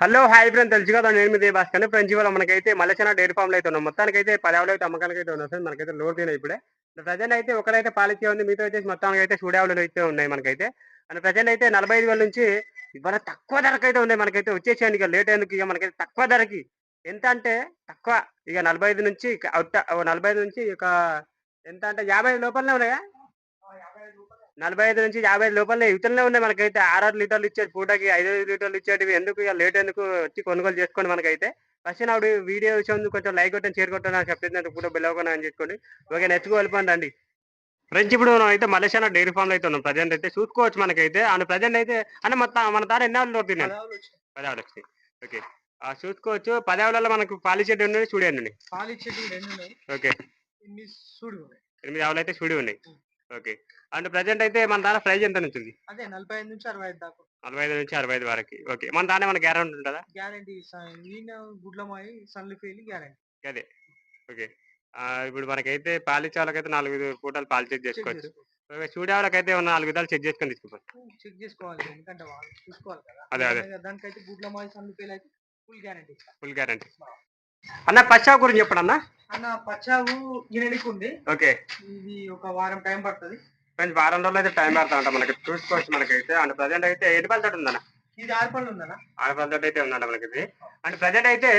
Hello hi friend తెలుసు కదా నేను మీద భాస్కర్ ఫ్రెండ్స్ ఇవాళ మనకైతే మళ్ళీ డైరీ ఫామ్లో అయితే ఉన్నాం. మొత్తానికి అయితే పది అయితే అమ్మకానికి అయితే ఉన్నాయి సార్ మనకైతే లోడ్ తినాయి ఇప్పుడే. ప్రజెంట్ అయితే ఒకరైతే పాలిచ్చే ఉంది. మీతో వచ్చేసి మొత్తానికి అయితే సూడావులు అయితే ఉన్నాయి మనకైతే. అండ్ ప్రజెంట్ అయితే నలభై ఐదు వేల నుంచి ఇవాళ తక్కువ ధరకు అయితే ఉన్నాయి మనకైతే. వచ్చేసేయండి ఇక. లేట్ ఎందుకు ఇక? మనకైతే తక్కువ ధరకి. ఎంత అంటే తక్కువ. ఇక నలభై ఐదు నుంచి నలభై ఐదు నుంచి ఇక ఎంత అంటే యాభై లోపలనే ఉన్నాయా? నలభై ఐదు నుంచి యాభై ఐదు లోపలనే ఇతరులే ఉన్నాయి మనకైతే. ఆరు లీటర్లు ఇచ్చేది పూటకి ఐదు ఐదు లీటర్లు ఇచ్చేటివి ఎందుకు ఇక లేట్ ఎందుకు వచ్చి కొనుగోలు చేసుకోండి మనకైతే. ఫస్ట్ నాడు వీడియో విషయం కొంచెం లైక్ కొట్టండి షేర్ కొట్టండి అని చెప్తుంది పూట బెల్లవకుండా అని చేసుకోండి ఓకే నెక్స్ట్ వెళ్ళిపోండి అండి ఫ్రెండ్స్ ఇప్పుడు మనం అయితే మలేషియా డైరీ ఫామ్లో అయితే ఉన్నాం. ప్రజెంట్ అయితే చూసుకోవచ్చు మనకైతే. అండ్ ప్రజెంట్ అయితే అంటే మొత్తం మన తాను ఎన్ని ఆవులు తిన్నాను పదావులు వచ్చినాయి ఓకే. ఆ చూసుకోవచ్చు. పదావులలో మనకు పాలిషెడ్ ఉన్నాయి? చూడండి పాలు రెండు ఉన్నాయి. ఓకే. ఎనిమిది ఆవులు అయితే చూడి ఉన్నాయి. ఓకే. అండ్ ప్రజెంట్ అయితే మన దాని ప్రైస్ ఎంత ఉంటుంది అదే నలభై ఐదు నుంచి అరవై ఐదు దాకా. నలభై ఐదు నుంచి అరవై ఐదు వరకు. ఓకే. మన దానే మన గ్యారెంటీ ఉంటుందా? గ్యారంటీ. ఈయన గుడ్లమాయి సన్లిఫీలు గ్యారంటీ. అదే. ఓకే. ఇప్పుడు మనకైతే పాలిచ్చే వాళ్ళకైతే నాలుగు పూటలు పాలు చెక్ చేసుకోవచ్చు. చేసుకో ఓకే. చూడే వాళ్ళకైతే ఉన్న నాలుగు విధాలు చెక్ చేసుకొని తీసుకోవచ్చు చెక్ చేసుకోవాలి. ఎందుకంటే వాళ్ళు చూసుకోవాలి కదా. అదే, అదే. దానికి- దానికైతే గుడ్లమాయి సన్లిఫీలు అయితే ఫుల్ గ్యారంటీ. Full guarantee. అన్న పచ్చా గురించి చెప్పండి అన్న. అన్న పచ్చావు గిన్నెడికి ఉంది ఓకే. ఇది ఒక వారం టైం పడుతుంది. ఫ్రెండ్స్ వారం రోజులు అయితే టైం పడుతుందంట మనకి. చూసుకోవచ్చు మనకైతే. అండ్ ప్రజెంట్ అయితే ఎన్ని పళ్ళతో ఉందన్న? ఇది ఆరు పళ్ళు ఉందన్న. ఆరు పళ్ళతో అయితే ఉందంట మనకి ఇది. అండ్ ప్రజెంట్ అయితే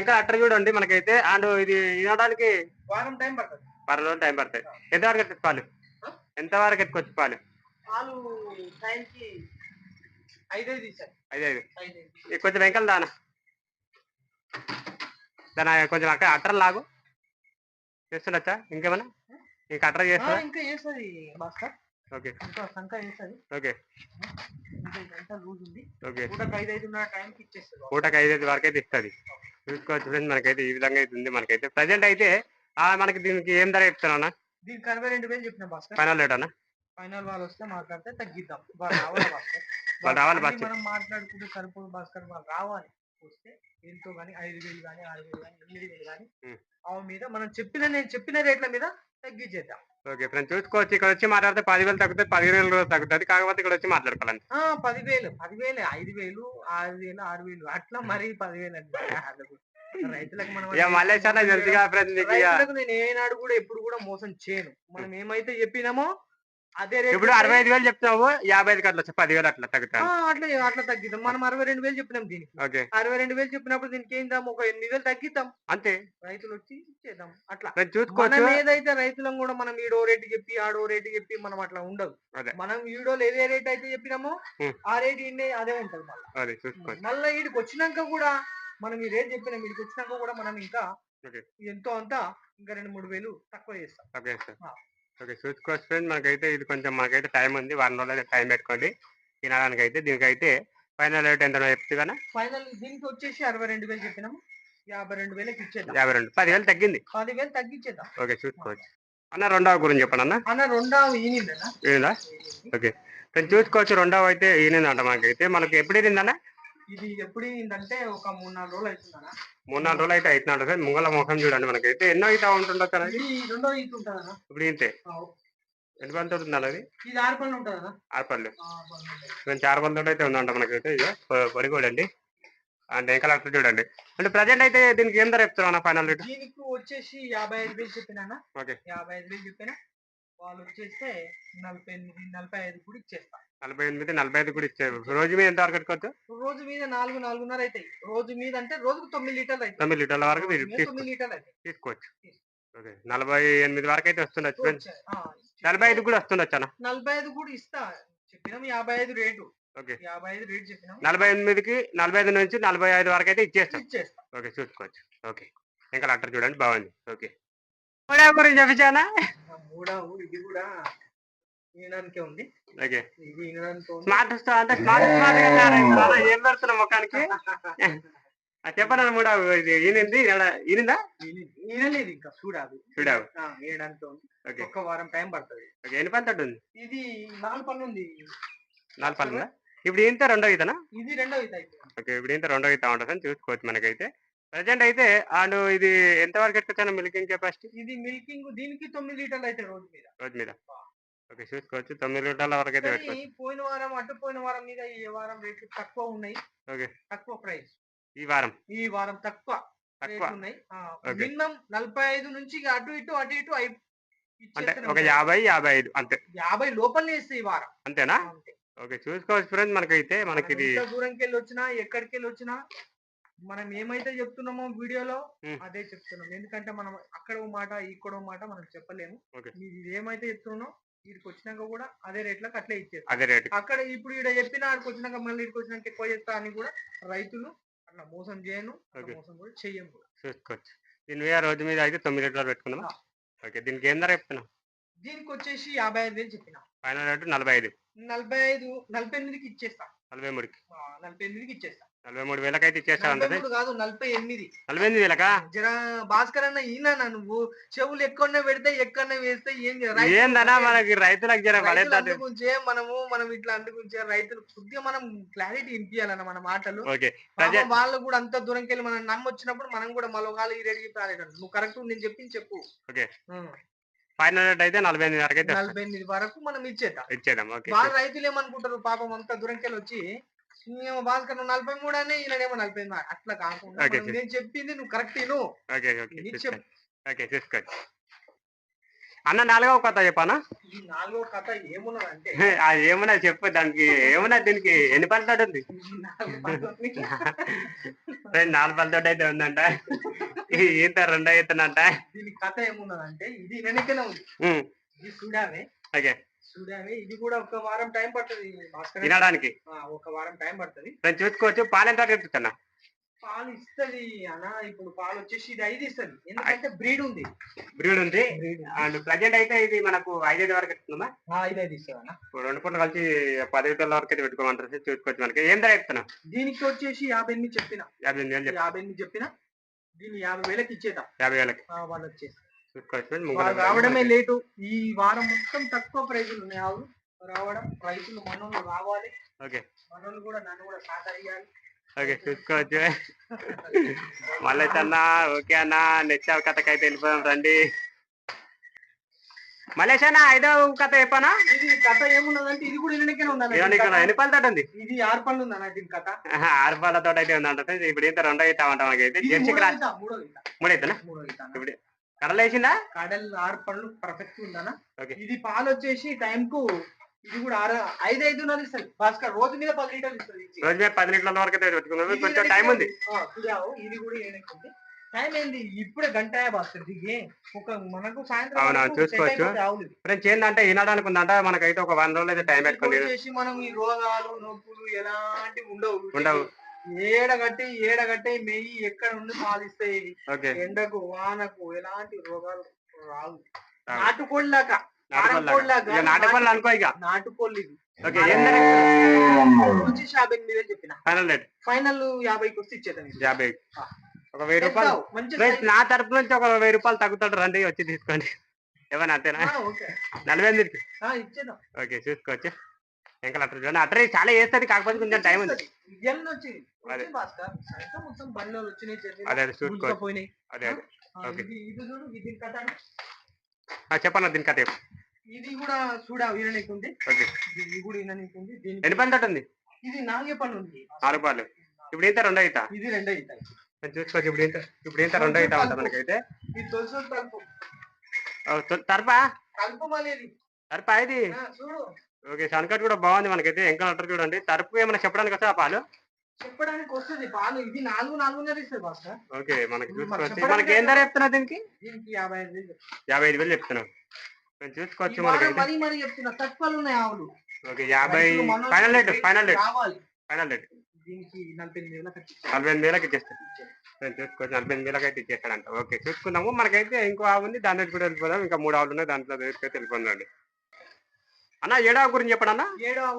ఇంకా అట్టర్ చూడండి మనకైతే. అండ్ ఇది వినడానికి వారం టైం పడుతుంది. వారం రోజులు టైం పడతాయి. ఎంతవరకు ఎత్తుకోవచ్చు పాలు? ఎంతవరకు ఎత్తుకోవచ్చు పాలు? పాలు టైంకి ఐదు ఐదు ఇది కొంచెం వెంకలు దానా దాని కొంచెం అక్కడ అట్టర్ లాగు. చేస్తుండొచ్చా? ఇంకేమన్నా? ఇంకా వేస్తుంది భాస్కర్ ఓకే. ఇంకా సంక వేస్తుంది ఓకే. పూటకు ఐదు ఐదున్నర టైంకి ఇచ్చేస్తుంది. పూటకి ఐదు ఐదు వరకు అయితే ఇస్తుంది. చూసుకోవచ్చు ఫ్రెండ్స్ మనకైతే ఈ విధంగా అయితే ఉంది మనకైతే. ప్రజెంట్ అయితే మనకి దీనికి ఏం ధర చెప్తున్నా దీనికి అరవై రెండు వేలు చెప్పిన భాస్కర్ ఫైనల్ రేట్ అన్న? ఫైనల్ వాళ్ళు వస్తే మాట్లాడితే తగ్గిద్దాం. వాళ్ళు రావాలి భాస్కర్ వాళ్ళు రావాలి భాస్కర్. మనం మాట్లాడుకుంటే సరిపోదు భాస్కర్ వాళ్ళు రావాలి. వస్తే ఎంతో కానీ ఐదు వేలు కానీ ఆరు వేలు కానీ ఎనిమిది వేలు కానీ. ఆ మీద మనం చెప్పిన నేను చెప్పిన రేట్ల మీద తగ్గించేద్దాం. ఓకే ఫ్రెండ్స్ చూసుకోవచ్చు ఇక్కడ వచ్చి మాట్లాడితే పదివేలు తగ్గుతుంది పదిహేను వేలు కూడా తగ్గుతుంది. కాకపోతే ఇక్కడ వచ్చి మాట్లాడుకోవాలి ఆ పదివేలు పదివేలు ఐదు వేలు ఆరు వేలు ఆరు వేలు అట్లా మరీ పదివేలు అండి రైతులకు మనం నేను ఏనాడు కూడా ఎప్పుడు కూడా మోసం చేయను. మనం ఏమైతే చెప్పినామో అదే రేట్ ఇప్పుడు అరవై ఐదు వేలు చెప్తున్నావు యాభై ఐదు అట్లా పదివేలు అట్లా తగ్గుతాను అట్లా అట్లా తగ్గిద్దాం. మనం అరవై రెండు వేలు చెప్పినాం దీనికి. ఓకే. అరవై రెండు వేలు చెప్పినప్పుడు దీనికి ఏం దాం ఒక ఎనిమిది వేలు తగ్గిద్దాం. అంతే. రైతులు వచ్చి ఇచ్చేద్దాం. అట్లా. చూసుకోవచ్చు. ఏదైతే రైతులం కూడా మనం ఈడో రేటు చెప్పి ఆడో రేటు చెప్పి మనం అట్లా ఉండదు. మనం ఈడోలు ఏదే రేట్ అయితే చెప్పినామో. ఆ రేట్ ఈడే అదే ఉంటది మళ్ళీ. మళ్ళీ ఈడికి వచ్చినాక కూడా మనం ఈ రేట్ చెప్పినాం. ఈడికి వచ్చినాక కూడా మనం ఇంకా. ఎంతో అంతా ఇంకా రెండు మూడు వేలు తక్కువ చేస్తాం. ఓకే చూసుకోవచ్చు ఫ్రెండ్ మనకైతే ఇది కొంచెం మనకైతే టైం ఉంది. వారం రోజులు అయితే టైం పెట్టుకోండి. తినడానికి అయితే దీనికైతే ఫైనల్ రేట్ ఎంత చెప్తే కానీ ఫైనల్ దీనికి వచ్చేసి అరవై రెండు వేలు చెప్పినాము యాభై రెండు వేలకి ఇచ్చేద్దాం. యాభై రెండు పదివేలు తగ్గింది. పదివేలు తగ్గించేద్దాం. ఓకే చూసుకోవచ్చు అన్న రెండవ గురించి చెప్పండి అన్న. అన్న రెండవ ఈనిందనా ఏందా ఓకే. ఫ్రెండ్స్ చూసుకోవచ్చు రెండవ అయితే ఈయనంట మనకైతే మనకి ఎప్పుడు ఈనిందన్న ఇది ఎప్పుడు ఈనిందంటే ఒక మూడు నాలుగు రోజులు అవుతుందనా మూడు నాలుగు రోజులు అయితే అవుతున్నాడు సార్. ముంగల ముఖం చూడండి మనకైతే. ఎన్నో అయితే ఉంటుండొచ్చు అనేది ఇది రెండో ఈత ఉంటుందనా ఇప్పుడు ఇంతే. ఎన్ని పంతో ఉండాలి అది? ఇది ఆరు పనులు పనులు. కొంచెం ఆరు వందలు అయితే ఉందంట మనకైతే. ఇక చూడండి అండ్ ఇంకా అట్లా చూడండి. అంటే ప్రజెంట్ అయితే దీనికి ఏం ధర చెప్తున్నా ఫైనల్ రేట్? దీనికి వచ్చేసి యాభై ఐదు వేలు చెప్పినా ఓకే. యాభై ఐదు వేలు చెప్పినా. వాళ్ళు వచ్చేస్తే నలభై ఎనిమిది నలభై ఐదు కూడా ఇచ్చేస్తా. నలభై ఎనిమిది నలభై ఐదు కూడా ఇచ్చారు. రోజు మీద ఎంత వరకు పెట్టుకోవచ్చు రోజు మీద నాలుగు నాలుగున్నర అవుతాయి రోజు మీద అంటే రోజుకు తొమ్మిది లీటర్లు అవుతాయి తొమ్మిది లీటర్ల వరకు మీరు తొమ్మిది లీటర్లు అవుతాయి తీసుకోవచ్చు. ఓకే నలభై ఎనిమిది వరకు అయితే వస్తుండొచ్చు ఫ్రెండ్స్. వచ్చాయి. ఆ, నలభై ఐదు కూడా వస్తుండొచ్చు అన్న. నలభై ఐదు కూడా ఇస్తా. చెప్పినాం యాభై ఐదు రేటు. ఓకే. యాభై ఐదు రేట్ చెప్పినాం నలభై ఎనిమిదికి నలభై ఐదు నుంచి నలభై ఐదు వరకు అయితే ఇచ్చేస్తాం. ఇచ్చేస్తా. ఓకే చూసుకోవచ్చు. ఓకే. ఇంకా లెటర్ చూడండి బాగుంది. ఓకే. మూడవ గురించి చెప్పించానా ఆ మూడవ ఇది కూడా. వినడానికే ఉంది. ఓకే. ఇది వినడానికి ఉంది. స్మార్ట్ స్టా- అంటే స్మార్ట్ స్మార్ట్గా తయారైంది. ఏం పెడుతున్నా ముఖానికి? ఇది ఈనింది ఈనిందా వినలేదు ఇంకా చూడాలి. ఉంది. ఓకే. ఒక్క వారం టైం పడుతుంది. ఓకే ఎన్ని పంతట్టు ఉంది? ఇది నాలుగు పనులు ఉంది. నాలుగు ఉందా? ఇప్పుడు ఇంత రెండో ఈతనా? ఇది రెండో అయిపోయింది ఓకే ఇప్పుడు ఇంత రెండో ఈత ఉంటుంది చూసుకోవచ్చు మనకైతే. ప్రజెంట్ అయితే అండ్ ఇది ఎంత వరకు ఎట్టుకొచ్చాను మిల్కింగ్ కెపాసిటీ? ఇది మిల్కింగ్ దీనికి తొమ్మిది లీటర్లు అయితే రోజు మీద. రోజు మీద. ఓకే చూసుకోవచ్చు తొమ్మిది లీటర్ల వరకు అయితే పెట్టుకోవచ్చు. పోయిన వారం అటు పోయిన వారం మీద ఈ వారం రేట్లు తక్కువ ఉన్నాయి. ఓకే. తక్కువ ప్రైస్. ఈ వారం? ఈ వారం తక్కువ తక్కువ? ఉన్నాయి. మినిమం నలభై ఐదు నుంచి అటు ఇటు అటు ఇటు అంటే ఒక. యాభై యాభై ఐదు అంతే. యాభై లోపలనే ఇస్తాయి ఈ వారం. అంతేనా? అంతే. ఓకే చూసుకోవచ్చు ఫ్రెండ్స్ మనకైతే మనకి మనం ఇది దూరంకి వెళ్ళి వచ్చినా ఎక్కడికి వెళ్ళి వచ్చినా మనం ఏమైతే చెప్తున్నామో వీడియోలో. అదే చెప్తున్నాం. ఎందుకంటే మనం అక్కడ మాట ఇక్కడ మాట మనం చెప్పలేము. ఇది ఏమైతే చెప్తున్నానో వీడికి వచ్చినాక కూడా అదే రేట్లకు అట్లే ఇచ్చేస్తాం. అదే రేటు అక్కడ ఇప్పుడు ఇక్కడ చెప్పిన ఆడికి వచ్చినాక మళ్ళీ ఇక్కడికి వచ్చినాక ఎక్కువ చేస్తా అని కూడా రైతులు అట్లా మోసం చేయను. మోసం కూడా చెయ్యం కూడా. చూసుకోవచ్చు దీని మీద రోజు మీద అయితే తొమ్మిది లీటర్లు పెట్టుకుందాం ఆ. ఓకే దీనికి ఏం ధర చెప్తున్నాం దీనికి వచ్చేసి యాభై ఐదు వేలు చెప్పిన. ఫైనల్ రేటు నలభై ఐదు. నలభై ఐదు నలభై ఎనిమిదికి ఇచ్చేస్తా. నలభై మూడుకి. నలభై ఎనిమిదికి ఇచ్చేస్తా. నలభై మూడు వేలకి అయితే ఇచ్చేస్తా నలభై ఉంటుంది మూడు కాదు నలభై ఎనిమిది. నలభై ఎనిమిది వేలకా? జర భాస్కర్ అన్న ఈయన నువ్వు? చెవులు ఎక్కడనే పెడితే ఎక్కడనే వేస్తే ఏం చేయ- రైతులు ఏందన్నా అంటే మనకి రైతులకు జర మనము మనం ఇట్లా అందుగురించే రైతులు. కొద్దిగా మనం క్లారిటీ ఇప్పియాలన్న మన మాటలు. వాళ్ళు కూడా అంత దూరంకి వెళ్ళి మనం నమ్మొచ్చినప్పుడు మనం కూడా మళ్ళీ ఈ రేడికి రాలేదండి నువ్వు కరెక్ట్ నేను చెప్పింది చెప్పు. ఓకే. ఫైనల్ రేట్ అయితే నలభై ఎనిమిది వరకు అయితే నలభై ఎనిమిది వరకు మనం ఇచ్చేద్దాం. ఇచ్చేద్దాం. వాళ్ళ రైతులు ఏమనుకుంటారు పాపం అంత దూరంకి వెళ్ళి వచ్చి? నువ్వేమో భాస్కర్ నువ్వు నలభై మూడు అని ఈయనేమో నలభై ఎనిమిది అట్లా కాకుండా నేను చెప్పింది నువ్వు కరెక్ట్ విను. ఓకే ఓకే ఇది. ఓకే చూసుకోండి అన్న నాలుగవ కొత్త చెప్పానా? ఈ నాలుగో కథ ఏమున్నదంటే అది ఏమన్నా చెప్పు దానికి ఏమన్నా దీనికి? ఎన్ని పళ్ళతోటి ఉంది ఈ నాలుగు పనులని రెండు నాలుగు పళ్ళతోటి అయితే ఉందంట. ఈత రెండో అవుతుందంట దీని కథ ఏమున్నదంటే ఇది వెనకనే ఉంది. ఇది చూడావే. ఓకే చూడావే ఇది కూడా ఒక వారం టైం పడుతుంది. భాస్కర్ తినడానికి. ఆ, ఒక వారం టైం పడుతుంది. నేను చూసుకోవచ్చు పాలు ఎంత చెప్తున్నా పాలు ఇస్తది అన్న ఇప్పుడు పాలు వచ్చేసి ఇది ఐదు ఇస్తది. ఎందుకంటే బ్రీడ్ ఉంది. బ్రీడ్ ఉంది. అండ్ ప్రజెంట్ అయితే ఇది మనకు ఐదైదు వరకు ఇస్తుందా ఐదు ఐదు ఇస్తుంది అన్న. ఇప్పుడు రెండు పూటలు కలిసి పది లీటర్ల వరకు అయితే పెట్టుకోమంటారు చూసుకోవచ్చు మనకి. ఏం ధర చెప్తున్నా? దీనికి వచ్చేసి యాభై ఎనిమిది చెప్పిన. యాభై ఎనిమిది వేలు యాభై ఎనిమిది చెప్పిన. దీన్ని యాభై వేలకి ఇచ్చేద్దాం. యాభై వేలకి. ఆ, వాళ్ళు వచ్చేసి. రావడమే లేటు. ఈ వారం మొత్తం తక్కువ ప్రైజులు ఉన్నాయి ఆవులు. రావడం రైతులు మనోళ్ళు రావాలి. ఓకే. మనోళ్ళు కూడా నన్ను కూడా సహకరించాలి ఓకే చూసుకోవచ్చు. మళ్ళీ అన్న ఓకే అన్న నెక్స్ట్ కథకి అయితే వెళ్ళిపోదాం రండి. మలేష్ అన్న ఐదో కథ చెప్పానా? ఇది కథ ఏమున్నదంటే ఇది కూడా ఇళ్ళకే ఉండాలి ఎన్ని పళ్ళతో ఉంది? ఇది ఆరు పళ్ళు ఉందన్న దీని కథ? ఆరు పళ్ళతో అయితే ఉందంట. ఇప్పుడు ఇంత రెండో ఉంటాం మనకైతే. మూడో ఈత, మూడో అన్న. ఇప్పుడు కడలు వేసిందా కడల్ ఆరు పళ్ళు పర్ఫెక్ట్ ఉందన్న. ఓకే. ఇది పాలు వచ్చేసి టైం కు ఇది కూడా ఆరు ఐదు ఐదున్నర ఇస్తుంది. భాస్కర్ రోజు మీద పది లీటర్లు ఇస్తుంది. రోజు మీద పది లీటర్ల వరకు కొంచెం టైం ఉంది. ఇది కూడా ఏడెక్కింది టైం ఏంది? ఇప్పుడే గంట భాస్కర్ దిగి ఒక మనకు సాయంత్రం అవునా, చూసుకోవచ్చు. ఫ్రెండ్స్ ఏంటంటే ఈనాడానికి ఉందంట మనకైతే ఒక వన్ రోజులు అయితే టైం పెట్టుకుంది వచ్చేసి మనం ఈ రోగాలు నొప్పులు ఎలాంటివి ఉండవు. ఉండవు. ఏడగట్టి ఏడగట్టి మెయ్యి ఎక్కడ ఉండి ఇవి ఓకే. ఎండకు వానకు ఎలాంటి రోగాలు రావు. రావు. నాటుకోళ్ళ దాకా నాటుకోళ్ళ ఇక నాటుకోళ్ళు అనుకో ఇక. నాటుకోళ్ళు ఇది ఓకే. ఏం ధర వచ్చేసి యాభై ఎనిమిది వేలు చెప్పిన. ఫైనల్ యాభైకి వస్తే. యాభై. ఒక వెయ్యి రూపాయలు. నా తరపు నుంచి ఒక వెయ్యి రూపాయలు తగ్గుతాడు రండి వచ్చి తీసుకోండి. ఏమన్నా అంతేనా? నలభై ఎనిమిదికి. ఇచ్చేద్దాం. ఓకే చూసుకోవచ్చు ఇంకా అట్టర్ చాలా వేస్తుంది కాకపోతే కొంచెం టైం ఉంది. అదే. అదే పోయినాయి. అదే అదే. ఓకే. చెప్పన్న దీని కథ. ఇది కూడా చూడ ఈననీకుంది ఓకే. ఇది కూడా ఈననీకుంది దీనికి ఎన్ని పని తోట ఉంది? ఇది నాలుగే పళ్ళు ఉంది. ఆరు రూపాయలు ఇప్పుడు ఇంత రెండో అవుతా ఇది రెండే అవుతాయి చూసుకోవచ్చు ఇప్పుడు ఇంత ఇప్పుడు ఇంత రెండో అవుతా ఉంటుంది మనకైతే? ఇది తొలసి కలుపు ఓ, తొ- తరపా కలుపు మళ్ళీ తరపా ఇది? చూడు. ఓకే సన్కట్ కూడా బాగుంది మనకైతే. ఇంకా అట్టర్ చూడండి. తరపు ఏమైనా చెప్పడానికి వస్తా పాలు? చెప్పడానికి వస్తుంది పాలు. ఇది నాలుగు నాలుగున్నర ఇస్తుంది భాస్కర్ ఓకే మనకి చూసుకోవచ్చు. మనకి ఏం ధర చెప్తున్నా దీనికి? దీనికి యాభై ఐదు వేలు యాభై ఐదు వేలు చూసుకోవచ్చు వారం మనకైతే. మరీ మరీ చెప్తున్నా తక్కువలు ఉన్నాయి ఆవులు. ఓకే యాభై final rate final rate. Final rate. దీనికి నలభై ఎనిమిది నలభై ఎనిమిది వేలకు చూసుకోవచ్చు. నలభై ఎనిమిది వేలకు అయితే ఇచ్చేస్తాడంట. ఓకే చూసుకుందాము. మనకైతే ఇంకో ఆవు ఉంది. దాని దగ్గర కూడా వెళ్ళిపోదాం. ఇంకా మూడు ఆవులు ఉన్నాయి. దాంట్లో దగ్గరికి వెళ్ళిపోండి అన్న ఏడావు గురించి చెప్పండి అన్న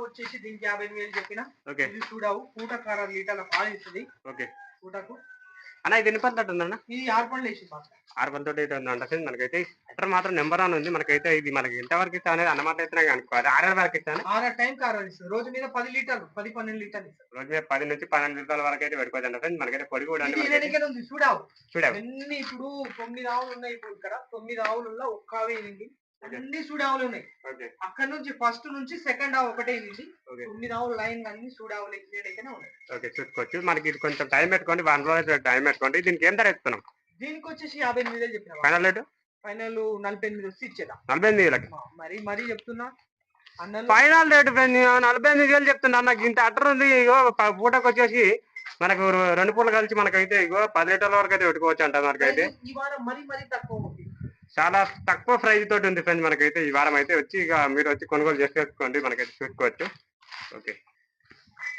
వచ్చేసి దీనికి యాభై వేలు చెప్పిన. ఓకే. ఇది చూడవు పూటకార లీటర్ల పాలు ఇస్తుంది. ఓకే. పూటకు. అన్న ఇది ఎన్ని పనులు ఉందన్న ఇది ఆరు పనులు వేసి ఆరు పనులతో అయితే ఉందంట ఫ్రెండ్స్ మనకైతే అట్టర్ మాత్రం నెంబర్ వన్ ఉంది. మనకైతే ఇది మనకి ఎంతవరకు ఇస్తా అనేది అన్నమాట అయితే అనుకోవాలి ఆరు వరకు ఇస్తాను? ఆరు టైం కారాలు ఇస్తుంది. రోజు మీద పది లీటర్లు పది పన్నెండు లీటర్లు రోజు మీద పది నుంచి పన్నెండు లీటర్ల వరకు అయితే పెట్టుకోవచ్చు ఫ్రెండ్స్. మనకైతే పొడి కూడా ఉంది చూడావు. చూడాలి అన్ని ఇప్పుడు తొమ్మిది ఆవులు ఉన్నాయి ఇప్పుడు ఇక్కడ. తొమ్మిది ఆవులలో ఒక్క ఆవే అన్ని సూడావులు ఉన్నాయి. ఓకే. అక్కడ నుంచి ఫస్ట్ నుంచి సెకండ్ ఆవు ఒకటే ఓకే. తొమ్మిది ఆవులు లైన్ అన్ని సూడావులు అయితేనే ఉన్నాయి. ఓకే చూసుకోవచ్చు. మనకి ఇది కొంచెం టైం పెట్టుకోండి వన్ రోజు టైం పెట్టుకోండి. దీనికి ఏం ధర ఇస్తున్నాం దీనికి వచ్చేసి యాభై ఎనిమిది వేలు చెప్పిన. Final rate? ఫైనల్ నలభై ఎనిమిది వచ్చి ఇచ్చేదా నలభై ఎనిమిది వేలకి. మరి మరీ చెప్తున్నా ఫైనల్ రేటు నలభై ఎనిమిది వేలు చెప్తున్నా. నాకు ఇంత అట్టర్ ఉంది ఇగో పూటకు వచ్చేసి మనకు రెండు పూటలు కలిసి మనకైతే ఇగో పది లీటర్ల వరకు అయితే పెట్టుకోవచ్చు అంట మనకైతే. ఈ వారం మరీ మరీ తక్కువ చాలా తక్కువ ప్రైస్ తోటి ఉంది ఫ్రెండ్స్ మనకైతే. ఈ వారం అయితే వచ్చి ఇక మీరు వచ్చి కొనుగోలు చేసుకోండి మనకైతే చూసుకోవచ్చు. ఓకే.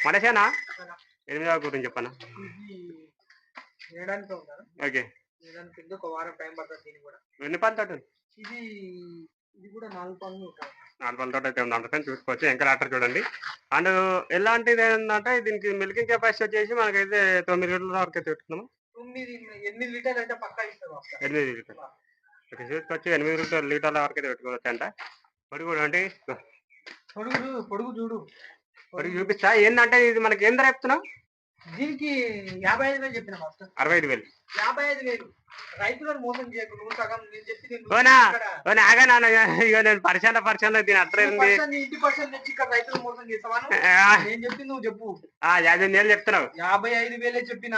మనసేనా? ఎనిమిదవ గురించి చెప్పనా? ఓకే. ఎన్ని పనులు తోటి ఇది ఇది కూడా నాలుగు పనులు ఉంటాయి నాలుగు పనుల తోటి అయితే ఉంది చూసుకోవచ్చు. ఇంకా ఆటర్ చూడండి. అండ్ ఎలాంటిది ఏంటంటే దీనికి మిల్కింగ్ కెపాసిటీ వచ్చేసి మనకైతే తొమ్మిది లీటర్ల వరకు అయితే పెట్టుకున్నాము తొమ్మిది ఎనిమిది లీటర్లు అయితే పక్కా వస్తారు ఎనిమిది లీటర్లు. ఓకే చూసుకోవచ్చు ఎనిమిది లీటర్ లీటర్ల వరకు పెట్టుకోవచ్చు అంట పొడి కూడా అంటే పొడుగు పొడుగు చూడు. పొడి చూపిస్తా. ఏంటంటే ఇది మనకి ఏం ధర చెప్తున్నావు? దీనికి యాభై ఐదు వేలు చెప్పిన అరవై ఐదు వేలు. యాభై ఐదు వేలు. రైతులను మోసం చేయకు నువ్వు సగం నేను చెప్పి నాన్న ఇక నేను పరిచయం పరిచయం దీని ఇంటి తెచ్చి ఇక్కడ రైతులు మోసం చేస్తావా? నేను నువ్వు చెప్పు. యాభై వేలు చెప్తున్నావు. యాభై ఐదు వేలే చెప్పిన.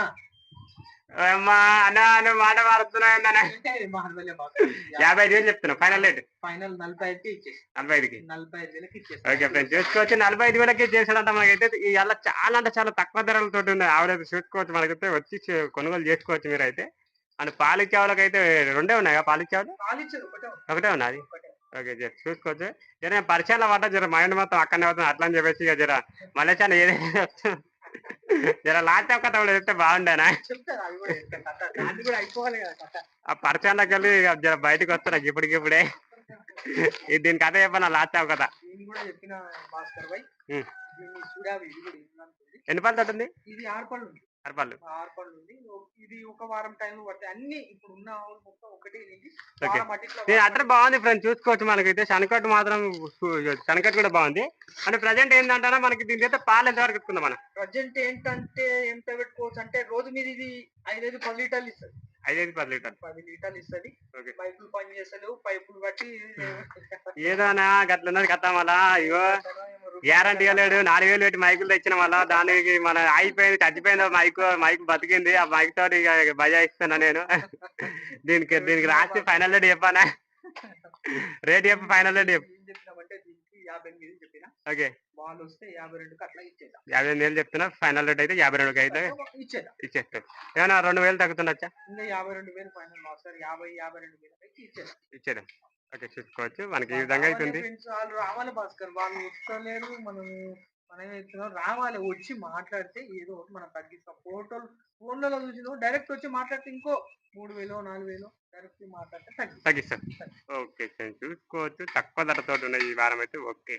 అమ్మా అన్న నువ్వు మాట మారుతున్నావు యాభై ఐదు వేలు చెప్తున్నావు ఫైనల్ రేట్. ఫైనల్ నలభై ఐదుకి ఇచ్చేసి. నలభై ఐదుకి. నలభై ఐదు వేలకి ఇచ్చేసి. ఓకే ఫ్రెండ్స్ చూసుకోవచ్చు నలభై ఐదు వేలకి చేసాడంట మనకైతే. ఇవాళ చాలా అంటే చాలా తక్కువ ధరలతో ఉంది ఆవిడైతే చూసుకోవచ్చు మనకైతే వచ్చి కొనుగోలు చేసుకోవచ్చు మీరైతే. అండ్ పాలిచ్చేవాళ్ళకి అయితే రెండే ఉన్నాయా పాలిచ్చేవాళ్ళు కాలిచ్చారు ఒకటే ఉన్నది. ఓకే జర చూసుకోవచ్చు. జర పరిచయాల పడ్డ జర మైండ్ మొత్తం అక్కడనే అవుతుంది అట్లా అని చెప్పేసి ఇక జర మళ్ళీ చాలా ఏదైనా జర లాస్ట్ కథ కూడా చెప్తే బాగుండేనా? ఆ పరిచయాలకు వెళ్ళి జర బయటకు వస్తున్నా ఇప్పటికిప్పుడే ఇది దీని కథ చెప్పనా లాస్ట్ కథ? ఎన్ని పళ్ళు తోటి ఉంది ఇది ఆరు పళ్ళు. పళ్ళు ఉంది ఇది ఒక వారం టైం అన్ని ఇప్పుడు ఉన్న మొత్తం ఒకటి నేను అడ్రస్ బాగుంది ఫ్రెండ్స్ చూసుకోవచ్చు మనకైతే. శనకట్టు మాత్రం శనకట్టు కూడా బాగుంది. అంటే ప్రజెంట్ ఏంటంటే మనకి దీని అయితే పాలు ఎంతవరకు ఇస్తుందా మనం? ప్రజెంట్ ఏంటంటే ఎంత పెట్టుకోవచ్చు అంటే రోజు మీద ఇది ఐదైదు పది లీటర్లు ఇస్తుంది. ఐదైదు పది లీటర్ పది లీటర్లు ఇస్తుంది. పైపులు పని చేస్తలేవు. పైపులు బట్టి ఏదోనా గట్ల ఉన్నది మళ్ళా ఇగో. గ్యారంటీ లేడు. నాలుగు వేలు పెట్టి మైకులు తెచ్చిన మళ్ళా దానికి మన అయిపోయింది చచ్చిపోయింది మైక్ మైక్ బతికింది. ఆ మైక్ తోటి బజాయిస్తున్నా నేను. దీనికి దీనికి రాసి ఫైనల్ రేట్ చెప్పానా? రేట్ చెప్పి ఫైనల్ రేట్ చెప్పు. ఓకే. యాభై ఎనిమిది వేలు చెప్తున్నా ఫైనల్ రేట్ అయితే యాభై రెండుకి అయితే ఇచ్చేస్తాను ఏమైనా రెండు వేలు తగ్గుతుండొచ్చా? ఇంకా యాభై రెండు వేలు ఫైనల్ మాస్టర్ యాభై యాభై రెండు వేలు అయితే ఇచ్చేద్దాం. ఇచ్చేద్దాం. ఓకే. చూసుకోవచ్చు మనకి ఈ విధంగా అవుతుంది ఫ్రెండ్స్ వాళ్ళు రావాలి భాస్కర్. వాళ్ళు వస్తలేరు మనం మనం ఎత్తున్నాం రావాలి. వచ్చి మాట్లాడితే ఏదో ఒకటి మనం తగ్గిస్తాం. ఫోటోలు ఫోన్లలో చూసిన డైరెక్ట్ వచ్చి మాట్లాడితే ఇంకో మూడు వేలు నాలుగు వేలు డైరెక్ట్ మాట్లాడితే తగ్గిస్తాం. ఓకే. చూసుకోవచ్చు తక్కువ ధరతో ఉన్నాయి ఈ వారం అయితే ఓకే.